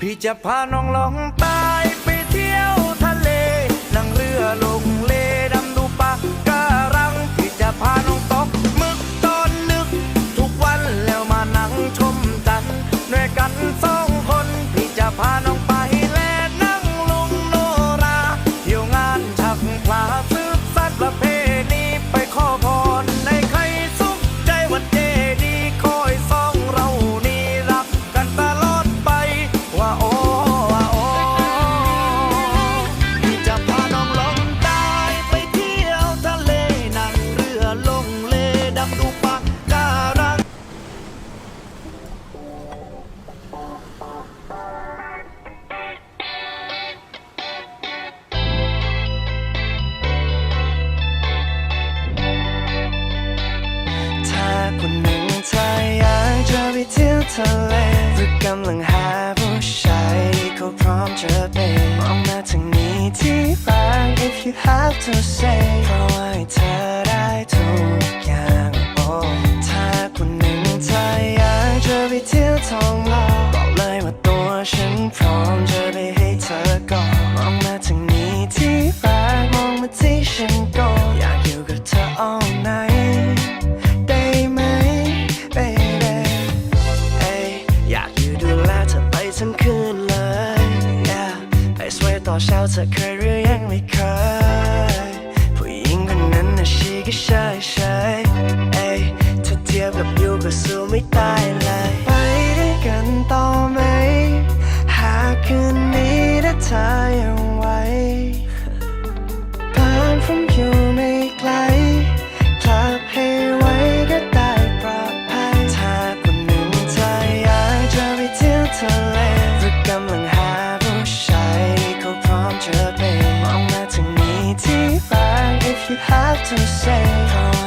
พี่จะพาน้องลองไป Have to say, provide time. เธอเคยหรือยังไม่เคยผู้หญิงคนนั้นน่ะชีก็ใช่ใช่เอ้ยถ้าเทียบกับยูก็สู้ไม่ตายเลยไปได้กันต่อไหม หากคืนนี้ถ้าเธอยัง to say.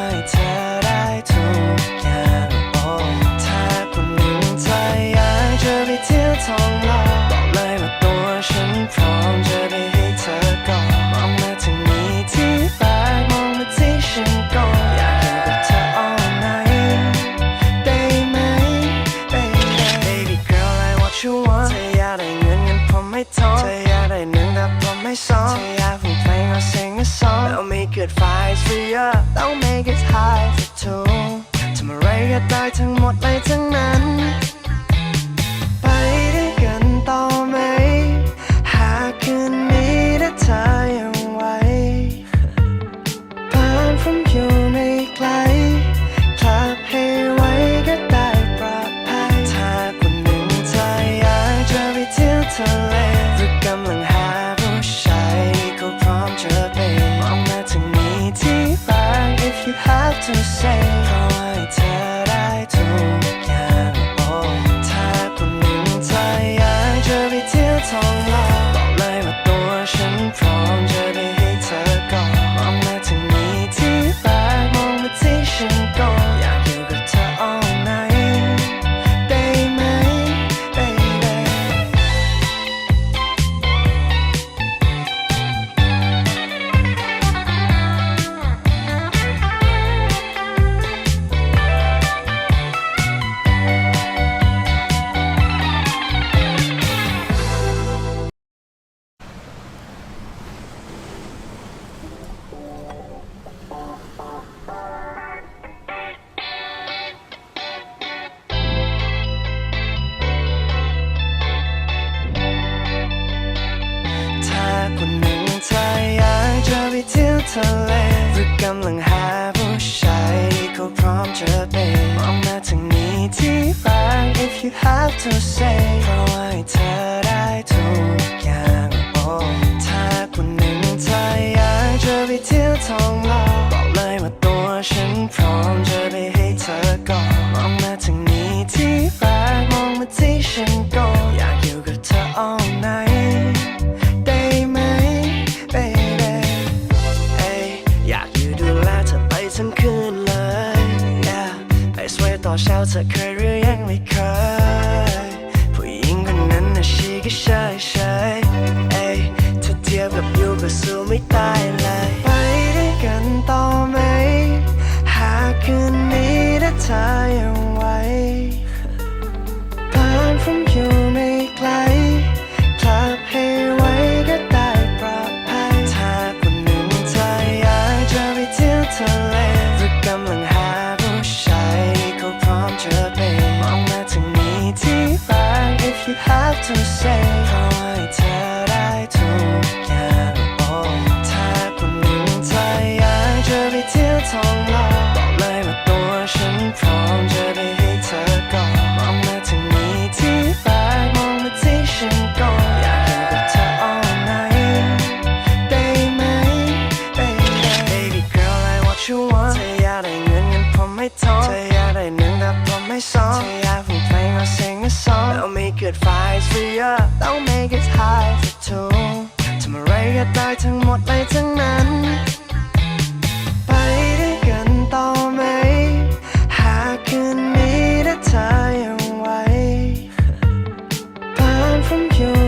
it flies for you Don't make it high for two ทำอะไรก็ได้ทั้งหมดไปทั้งนั้น คนหนึ่งเธออยากจะไปเที่ยวทะเลหรือกำลังหาผู้ชายเขาพร้อมจะไปมองมาทางนี้ที่รัก if you have to say เพราะว่าเธอได้ทุกอย่าง ทั้งคืนเลย yeah ไปสวยต่อเช้าเธอเคยหรือยังไม่เคย ผู้หญิงคนนั้นน่ะชีก็ใช่ใช่เอ้ยเธอเทียบกับยูก็สู้ไม่ตายเลย ไปได้กันต่อไหม หากคืนนี้ถ้าเธอยัง to say fear Don't make it hard for two ทำอะไรก็ได้ทั้งหมดไปทั้งนั้น ไปได้กันต่อไหม หากคืนนี้ได้เธอยังไหว Burn from you